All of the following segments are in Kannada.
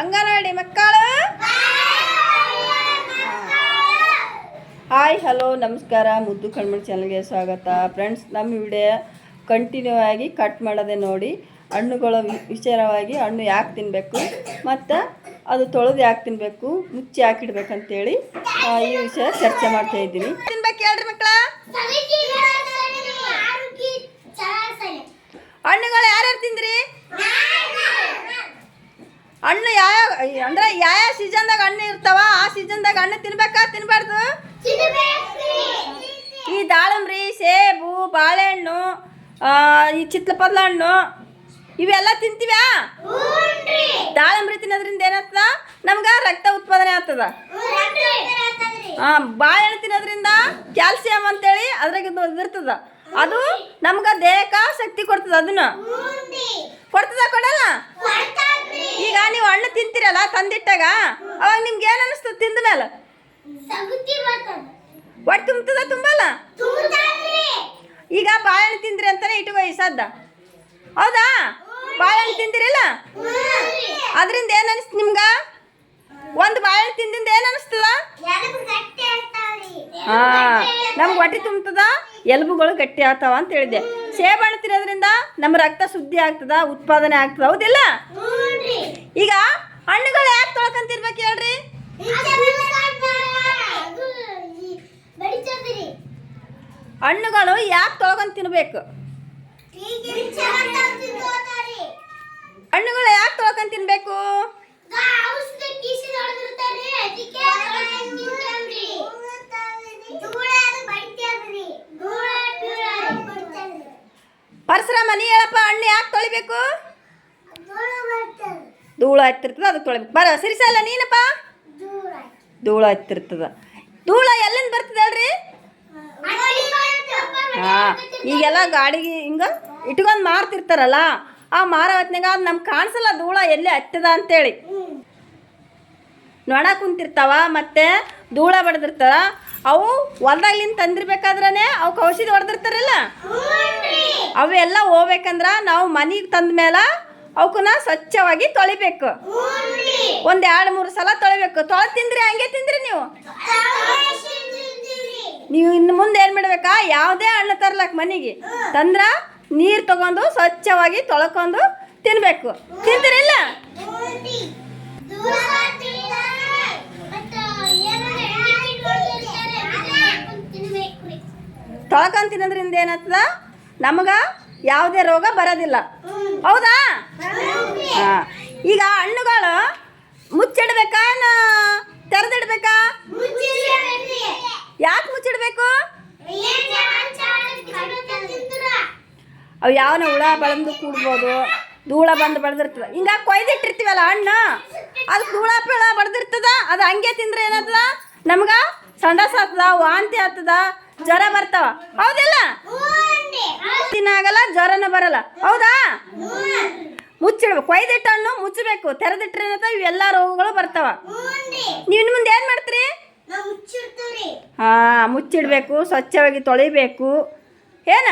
ಅಂಗನವಾಡಿ ಮಕ್ಕಳು? ಹಾಯ್ ಹಲೋ ನಮಸ್ಕಾರ. ಮುದ್ದು ಕಣ್ಮಣಿ ಚಾನಲ್ಗೆ ಸ್ವಾಗತ. ಫ್ರೆಂಡ್ಸ್ ನಮ್ಮ ವಿಡಿಯೋ ಕಂಟಿನ್ಯೂ ಆಗಿ ಕಟ್ ಮಾಡೋದೆ ನೋಡಿ. ಹಣ್ಣುಗಳ ವಿಚಾರವಾಗಿ ಹಣ್ಣು ಯಾಕೆ ತಿನ್ನಬೇಕು ಮತ್ತು ಅದು ತೊಳೆದು ಯಾಕೆ ತಿನ್ನಬೇಕು ಮುಚ್ಚಿ ಹಾಕಿಡ್ಬೇಕಂತೇಳಿ ಈ ವಿಷಯ ಚರ್ಚೆ ಮಾಡ್ತಾ ಇದ್ದೀನಿ. ತಿನ್ಬೇಕು ಹೇಳ್ರಿ ಮಕ್ಕಳ. ಹಣ್ಣುಗಳು ಯಾರ್ಯಾರು ತಿಂದ್ರಿ ಹಣ್ಣು ಯಾವ ಅಂದ್ರೆ ಯಾವ ಸೀಸನ್ದಾಗ ಹಣ್ಣು ಇರ್ತಾವ ಆ ಸೀಸನ್ದಾಗ ಹಣ್ಣು ತಿನ್ಬೇಕಾ ತಿನ್ಬಾರ್ದು? ಈ ದಾಳಂಬ್ರಿ ಸೇಬು ಬಾಳೆಹಣ್ಣು ಆ, ಈ ಚಿತ್ಲಪದ್ಲ ಹಣ್ಣು ಇವೆಲ್ಲ ತಿಂತೀವ್ಯಾ? ದಾಳಂಬ್ರಿ ತಿನ್ನೋದ್ರಿಂದ ಏನಾಗ್ತದ? ನಮ್ಗೆ ರಕ್ತ ಉತ್ಪಾದನೆ ಆಗ್ತದ. ಬಾಳೆಹಣ್ಣು ತಿನ್ನೋದ್ರಿಂದ ಕ್ಯಾಲ್ಸಿಯಂ ಅಂತೇಳಿ ಅದ್ರಾಗ ಇರ್ತದ. ಅದು ನಮ್ಗೆ ದೇಹಕ್ಕೆ ಶಕ್ತಿ ಕೊಡ್ತದ ಅದನ್ನ. ಕೊಡ್ತದ ಕೊಡಲ್ಲ ಈಗ ನೀವು ಹಣ್ಣು ತಿಂತೀರಲ್ಲ ತಂದಿಟ್ಟಾಗ? ಅವಾಗ ನಿಮ್ಗೆ ಏನು ಅನಿಸ್ತದ ತಿಂದ ಮೇಲೆ ಒಟ್ಟು ತುಂಬತದ ತುಂಬಲ್ಲ? ಈಗ ಬಾಳೆಹಣ್ಣು ತಿಂದ್ರಿ ಅಂತಾನೆ ಇಟ್ಕೋ ಈ ಹೌದಾ? ಬಾಳೆಹಣ್ಣು ತಿಂದಿರಿಲ್ಲ? ಅದರಿಂದ ಏನು ಅನಿಸ್ತು ನಿಮ್ಗೆ? ಒಂದು ಬಾಳೆಹಣ್ಣು ತಿಂದಿಂದ ಏನು ಅನಿಸ್ತದ? ಹಾ, ನಮ್ಗೆ ಹೊಟ್ಟೆ ತುಂಬ್ತದ, ಎಲುಬುಗಳು ಗಟ್ಟಿ ಆಗ್ತಾವ ಅಂತ ಹೇಳಿದೆ ಸೇಬಣ್ಣು ತಿನ್ನೋದ್ರಿಂದ ನಮ್ಮ ರಕ್ತ ಶುದ್ಧಿ ಆಗ್ತದ, ಉತ್ಪಾದನೆ ಆಗ್ತದ, ಹೌದಿಲ್ಲ? ಈಗ ಹಣ್ಣುಗಳು ಯಾಕೆ ತೊಳ್ಕೊಂತಿರ್ಬೇಕು ಹೇಳ್ರಿ? ಹಣ್ಣುಗಳು ಯಾಕೆ ತೊಳ್ಕೊಂಡು ತಿನ್ಬೇಕು? ಹಣ್ಣುಗಳು ಯಾಕೆ ತೊಳ್ಕೊಂಡು ತಿನ್ಬೇಕು? ಪರಶುರಾಮ, ನೀ ಹೇಳಪ್ಪ ಹಣ್ಣು ಯಾಕೆ ತೊಳಿಬೇಕು? ಧೂಳು ಹತ್ತಿರ್ತದ ಅದಕ್ಕೆ ತೊಳಿಬೇಕು. ಬರ ಸಿರಿಸಲ್ಲ ನೀನಪ್ಪ? ಧೂಳು ಹತ್ತಿರ್ತದ. ಧೂಳ ಎಲ್ಲಿಂದ ಬರ್ತದೆ ಹೇಳ್ರಿ? ಹಾ ಈಗೆಲ್ಲ ಗಾಡಿಗೆ ಹಿಂಗ ಇಟ್ಕೊಂಡು ಮಾರ್ತಿರ್ತಾರಲ್ಲ ಆ ಮಾರೋ ಹೊತ್ನಾಗ ಅದು ನಮ್ಗೆ ಕಾಣಿಸಲ್ಲ ಧೂಳ ಎಲ್ಲಿ ಹತ್ತದ ಅಂತೇಳಿ. ನೊಣ ಕುಂತಿರ್ತಾವ ಮತ್ತೆ ಧೂಳ ಬಡ್ದಿರ್ತಾರ. ಅವು ಹೊಲ್ದಾಗ್ಲಿಂದ ತಂದಿರ್ಬೇಕಾದ್ರೇ ಅವಕ್ಕೆ ಔಷಧಿ ಹೊಡೆದಿರ್ತಾರಲ್ಲ? ಅವೆಲ್ಲ ಹೋಗ್ಬೇಕಂದ್ರ ನಾವು ಮನೆಗೆ ತಂದ ಮೇಲೆ ಅವಕ್ಕನ್ನ ಸ್ವಚ್ಛವಾಗಿ ತೊಳಿಬೇಕು. ಒಂದು ಎರಡು ಮೂರು ಸಲ ತೊಳಿಬೇಕು. ತೊಳೆ ತಿಂದ್ರಿ ಹಂಗೆ ತಿಂದ್ರಿ ನೀವು. ನೀವು ಇನ್ನು ಮುಂದೆ ಏನು ಮಾಡ್ಬೇಕಾ? ಯಾವುದೇ ಹಣ್ಣು ತರ್ಲಕ್ ಮನೆಗೆ. ತಂದ್ರ ನೀರು ತಗೊಂಡು ಸ್ವಚ್ಛವಾಗಿ ತೊಳ್ಕೊಂಡು ತಿನ್ಬೇಕು. ತಿಂತೀರಿಲ್ಲ ತೊಳ್ಕೊಂಡು ತಿನ್ನೋದ್ರಿಂದ ಏನಾಗ್ತದ? ನಮಗ ಯಾವುದೇ ರೋಗ ಬರೋದಿಲ್ಲ. ಹೌದಾ? ಹಾಂ. ಈಗ ಹಣ್ಣುಗಳು ಮುಚ್ಚಿಡ್ಬೇಕಾ ತೆರೆದಿಡ್ಬೇಕಾ? ಯಾಕೆ ಮುಚ್ಚಿಡ್ಬೇಕು? ಅವು ಯಾವನ ಹುಳ ಬಳಂದು ಕೂಡ್ಬೋದು ಧೂಳ ಬಂದು ಬಳದಿರ್ತದ. ಹಿಂಗ ಕೊಯ್ದಿಟ್ಟಿರ್ತೀವಲ್ಲ ಹಣ್ಣು ಅದು ಧೂಳ ಪಿಳ ಬಡ್ದಿರ್ತದ ಅದು ಹಂಗೆ ತಿಂದ್ರೆ ಏನಾಗ್ತದ ನಮ್ಗೆ ಸಂಡಸ ಆಗ್ತದ ವಾಂತಿ ಆಗ್ತದ ಜ್ವರ ಬರ್ತಾವ. ಹೌದಿಲ್ಲ? ತಿನ್ನಾಗಲ್ಲ ಜ್ವರನ ಬರಲ್ಲ. ಹೌದಾ? ಮುಚ್ಚಿಡ್ಬೇಕು. ಕೊಯ್ದಿಟ್ಟ ಹಣ್ಣು ಮುಚ್ಚಬೇಕು. ತೆರೆದಿಟ್ರೆ ಇವೆಲ್ಲ ರೋಗಗಳು ಬರ್ತಾವ. ಇನ್ನು ಮುಂದೆ ಏನು ಮಾಡ್ತೀರಿ? ಹಾ, ಮುಚ್ಚಿಡ್ಬೇಕು, ಸ್ವಚ್ಛವಾಗಿ ತೊಳಿಬೇಕು. ಏನ?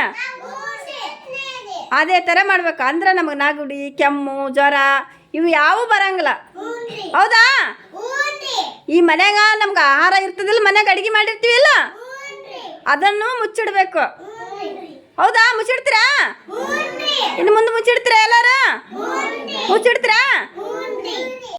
ಅದೇ ಥರ ಮಾಡ್ಬೇಕು. ಅಂದ್ರೆ ನಮಗೆ ನಾಗುಡಿ, ಕೆಮ್ಮು, ಜ್ವರ, ಇವು ಯಾವ ಬರಂಗಿಲ್ಲ. ಹೌದಾ? ಈ ಮನ್ಯಾಗ ನಮ್ಗೆ ಆಹಾರ ಇರ್ತದಿಲ್ಲ, ಮನ್ಯಾಗ ಅಡಿಗೆ ಮಾಡಿರ್ತೀವಿಲ್ಲ ಅದನ್ನು ಮುಚ್ಚಿಡ್ಬೇಕು. ಹೌದಾ ಮುಚ್ಚಿಡ್ತೀರಾ? ಇನ್ನು ಮುಂದೆ ಮುಚ್ಚಿಡ್ತೀರಾ ಎಲ್ಲಾರ? ಮುಚ್ಚಿಡ್ತೀರಾ?